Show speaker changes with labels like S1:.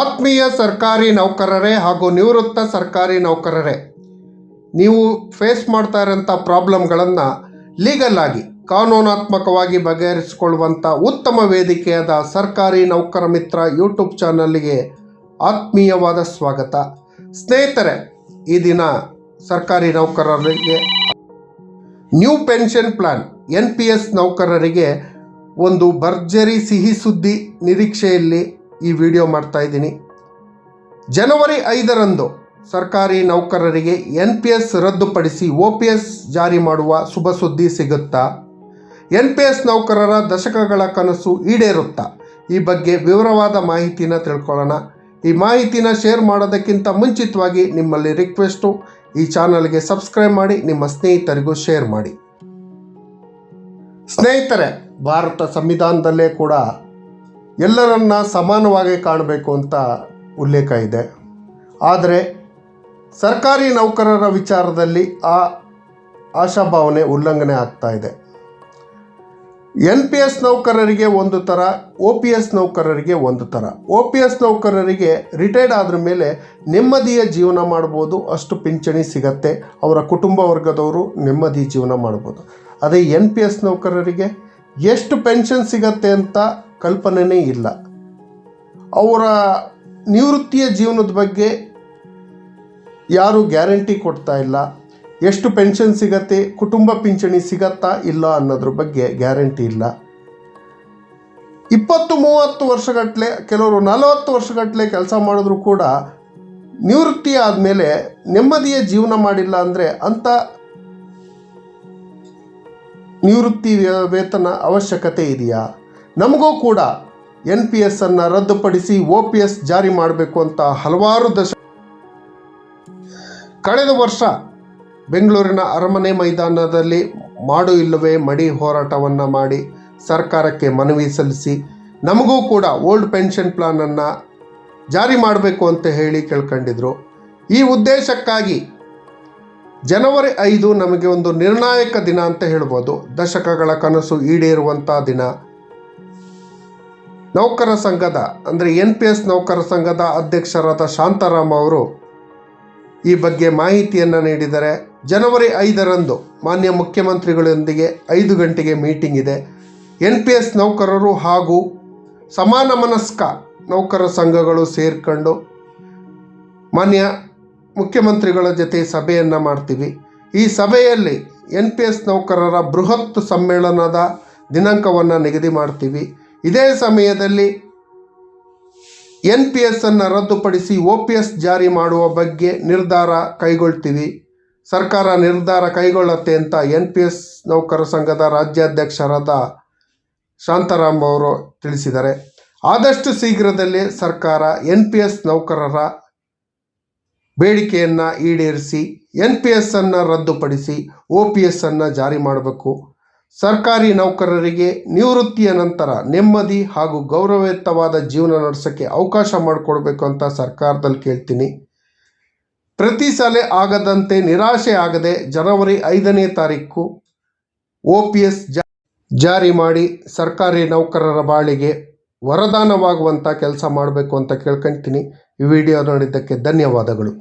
S1: ಆತ್ಮೀಯ ಸರ್ಕಾರಿ ನೌಕರರೇ ಹಾಗೂ ನಿವೃತ್ತ ಸರ್ಕಾರಿ ನೌಕರರೇ, ನೀವು ಫೇಸ್ ಮಾಡ್ತಾ ಇರೋಂಥ ಪ್ರಾಬ್ಲಮ್ಗಳನ್ನು ಲೀಗಲ್ ಆಗಿ, ಕಾನೂನಾತ್ಮಕವಾಗಿ ಬಗೆಹರಿಸಿಕೊಳ್ಳುವಂಥ ಉತ್ತಮ ವೇದಿಕೆಯಾದ ಸರ್ಕಾರಿ ನೌಕರ ಮಿತ್ರ ಯೂಟ್ಯೂಬ್ ಚಾನಲ್ಗೆ ಆತ್ಮೀಯವಾದ ಸ್ವಾಗತ. ಸ್ನೇಹಿತರೆ, ಈ ದಿನ ಸರ್ಕಾರಿ ನೌಕರರಿಗೆ new pension plan N P S ನೌಕರರಿಗೆ ಒಂದು ಭರ್ಜರಿ ಸಿಹಿ ಸುದ್ದಿ ನಿರೀಕ್ಷೆಯಲ್ಲಿ ಈ ವಿಡಿಯೋ ಮಾಡ್ತಾ ಇದ್ದೀನಿ. ಜನವರಿ ಐದರಂದು ಸರ್ಕಾರಿ ನೌಕರರಿಗೆ ಎನ್ ಪಿ ಎಸ್ ರದ್ದುಪಡಿಸಿ ಒ ಪಿ ಎಸ್ ಜಾರಿ ಮಾಡುವ ಶುಭ ಸುದ್ದಿ ಸಿಗುತ್ತಾ? ಎನ್ ಪಿ ಎಸ್ ನೌಕರರ ದಶಕಗಳ ಕನಸು ಈಡೇರುತ್ತಾ? ಈ ಬಗ್ಗೆ ವಿವರವಾದ ಮಾಹಿತಿನ ತಿಳ್ಕೊಳ್ಳೋಣ. ಈ ಮಾಹಿತಿನ ಶೇರ್ ಮಾಡೋದಕ್ಕಿಂತ ಮುಂಚಿತವಾಗಿ ನಿಮ್ಮಲ್ಲಿ ರಿಕ್ವೆಸ್ಟು, ಈ ಚಾನಲ್ಗೆ ಸಬ್ಸ್ಕ್ರೈಬ್ ಮಾಡಿ, ನಿಮ್ಮ ಸ್ನೇಹಿತರಿಗೂ ಶೇರ್ ಮಾಡಿ. ಸ್ನೇಹಿತರೆ, ಭಾರತ ಸಂವಿಧಾನದಲ್ಲೇ ಕೂಡ ಎಲ್ಲರನ್ನ ಸಮಾನವಾಗಿ ಕಾಣಬೇಕು ಅಂತ ಉಲ್ಲೇಖ ಇದೆ. ಆದರೆ ಸರ್ಕಾರಿ ನೌಕರರ ವಿಚಾರದಲ್ಲಿ ಆ ಆಶಾಭಾವನೆ ಉಲ್ಲಂಘನೆ ಆಗ್ತಾ ಇದೆ. ಎನ್ ಪಿ ಎಸ್ ನೌಕರರಿಗೆ ಒಂದು ಥರ ಒ ಪಿ ಎಸ್ ನೌಕರರಿಗೆ ಒಂದು ಥರ. ಒ ಪಿ ಎಸ್ ನೌಕರರಿಗೆ ರಿಟೈರ್ಡ್ ಆದ್ರ ಮೇಲೆ ನೆಮ್ಮದಿಯ ಜೀವನ ಮಾಡ್ಬೋದು, ಅಷ್ಟು ಪಿಂಚಣಿ ಸಿಗತ್ತೆ. ಅವರ ಕುಟುಂಬ ವರ್ಗದವರು ನೆಮ್ಮದಿ ಜೀವನ ಮಾಡ್ಬೋದು. ಅದೇ ಎನ್ ಪಿ ಎಸ್ ನೌಕರರಿಗೆ ಎಷ್ಟು ಪೆನ್ಷನ್ ಸಿಗತ್ತೆ ಅಂತ ಕಲ್ಪನೆನೇ ಇಲ್ಲ. ಅವರ ನಿವೃತ್ತಿಯ ಜೀವನದ ಬಗ್ಗೆ ಯಾರೂ ಗ್ಯಾರಂಟಿ ಕೊಡ್ತಾ ಇಲ್ಲ. ಎಷ್ಟು ಪೆನ್ಷನ್ ಸಿಗತ್ತೆ, ಕುಟುಂಬ ಪಿಂಚಣಿ ಸಿಗತ್ತಾ ಇಲ್ಲ ಅನ್ನೋದ್ರ ಬಗ್ಗೆ ಗ್ಯಾರಂಟಿ ಇಲ್ಲ. ಇಪ್ಪತ್ತು, ಮೂವತ್ತು ವರ್ಷಗಟ್ಟಲೆ ಕೆಲವರು ನಲವತ್ತು ವರ್ಷಗಟ್ಟಲೆ ಕೆಲಸ ಮಾಡಿದ್ರು ಕೂಡ ನಿವೃತ್ತಿ ಆದಮೇಲೆ ನೆಮ್ಮದಿಯ ಜೀವನ ಮಾಡಿಲ್ಲ ಅಂದರೆ ಅಂಥ ನಿವೃತ್ತಿ ವೇತನ ಅವಶ್ಯಕತೆ ಇದೆಯಾ? ನಮಗೂ ಕೂಡ ಎನ್ ಪಿ ಎಸ್ ಅನ್ನು ರದ್ದುಪಡಿಸಿ ಒ ಪಿ ಎಸ್ ಜಾರಿ ಮಾಡಬೇಕು ಅಂತ ಹಲವಾರು ದಶ ಕಳೆದ ವರ್ಷ ಬೆಂಗಳೂರಿನ ಅರಮನೆ ಮೈದಾನದಲ್ಲಿ ಮಾಡು ಇಲ್ಲವೇ ಮಡಿ ಹೋರಾಟವನ್ನು ಮಾಡಿ ಸರ್ಕಾರಕ್ಕೆ ಮನವಿ ಸಲ್ಲಿಸಿ ನಮಗೂ ಕೂಡ ಓಲ್ಡ್ ಪೆನ್ಷನ್ ಪ್ಲಾನನ್ನು ಜಾರಿ ಮಾಡಬೇಕು ಅಂತ ಹೇಳಿ ಕೇಳ್ಕೊಂಡಿದ್ರು. ಈ ಉದ್ದೇಶಕ್ಕಾಗಿ ಜನವರಿ ಐದು ನಮಗೆ ಒಂದು ನಿರ್ಣಾಯಕ ದಿನ ಅಂತ ಹೇಳ್ಬೋದು. ದಶಕಗಳ ಕನಸು ಈಡೇರುವಂಥ ದಿನ. ನೌಕರ ಸಂಘದ, ಅಂದರೆ ಎನ್ ಪಿ ಎಸ್ ನೌಕರ ಸಂಘದ ಅಧ್ಯಕ್ಷರಾದ ಶಾಂತಾರಾಮ್ ಅವರು ಈ ಬಗ್ಗೆ ಮಾಹಿತಿಯನ್ನು ನೀಡಿದರೆ, ಜನವರಿ ಐದರಂದು ಮಾನ್ಯ ಮುಖ್ಯಮಂತ್ರಿಗಳೊಂದಿಗೆ ಐದು ಗಂಟೆಗೆ ಮೀಟಿಂಗ್ ಇದೆ. ಎನ್ ಪಿ ಎಸ್ ನೌಕರರು ಹಾಗೂ ಸಮಾನ ಮನಸ್ಕ ನೌಕರ ಸಂಘಗಳು ಸೇರ್ಕೊಂಡು ಮಾನ್ಯ ಮುಖ್ಯಮಂತ್ರಿಗಳ ಜೊತೆ ಸಭೆಯನ್ನು ಮಾಡ್ತೀವಿ. ಈ ಸಭೆಯಲ್ಲಿ ಎನ್ ಪಿ ಎಸ್ ನೌಕರರ ಬೃಹತ್ ಸಮ್ಮೇಳನದ ದಿನಾಂಕವನ್ನು ನಿಗದಿ ಮಾಡ್ತೀವಿ. ಇದೇ ಸಮಯದಲ್ಲಿ ಎನ್ ಪಿ ಎಸ್ ಅನ್ನು ರದ್ದುಪಡಿಸಿ ಒ ಪಿ ಎಸ್ ಜಾರಿ ಮಾಡುವ ಬಗ್ಗೆ ನಿರ್ಧಾರ ಕೈಗೊಳ್ತೀವಿ. ಸರ್ಕಾರ ನಿರ್ಧಾರ ಕೈಗೊಳ್ಳುತ್ತೆ ಅಂತ ಎನ್ ಪಿ ಎಸ್ ನೌಕರ ಸಂಘದ ರಾಜ್ಯಾಧ್ಯಕ್ಷರಾದ ಶಾಂತಾರಾಮ್ ಅವರು ತಿಳಿಸಿದ್ದಾರೆ. ಆದಷ್ಟು ಶೀಘ್ರದಲ್ಲೇ ಸರ್ಕಾರ ಎನ್ ಪಿ ಎಸ್ ನೌಕರರ ಬೇಡಿಕೆಯನ್ನು ಈಡೇರಿಸಿ ಎನ್ ಪಿ ಎಸ್ ಅನ್ನು ರದ್ದುಪಡಿಸಿ ಒ ಪಿ ಎಸ್ ಅನ್ನು ಜಾರಿ ಮಾಡಬೇಕು. ಸರ್ಕಾರಿ ನೌಕರರಿಗೆ ನಿವೃತ್ತಿಯ ನಂತರ ನೆಮ್ಮದಿ ಹಾಗೂ ಗೌರವಯುತವಾದ ಜೀವನ ನಡೆಸೋಕ್ಕೆ ಅವಕಾಶ ಮಾಡಿಕೊಡ್ಬೇಕು ಅಂತ ಸರ್ಕಾರದಲ್ಲಿ ಕೇಳ್ತೀನಿ. ಪ್ರತಿ ಸಲ ಆಗದಂತೆ ನಿರಾಶೆ ಆಗದೆ ಜನವರಿ ಐದನೇ ತಾರೀಕು ಒ ಪಿ ಎಸ್ ಜಾರಿ ಮಾಡಿ ಸರ್ಕಾರಿ ನೌಕರರ ಬಾಳಿಗೆ ವರದಾನವಾಗುವಂಥ ಕೆಲಸ ಮಾಡಬೇಕು ಅಂತ ಕೇಳ್ಕೊಳ್ತೀನಿ ಈ ವಿಡಿಯೋ ನೋಡಿದ್ದಕ್ಕೆ ಧನ್ಯವಾದಗಳು.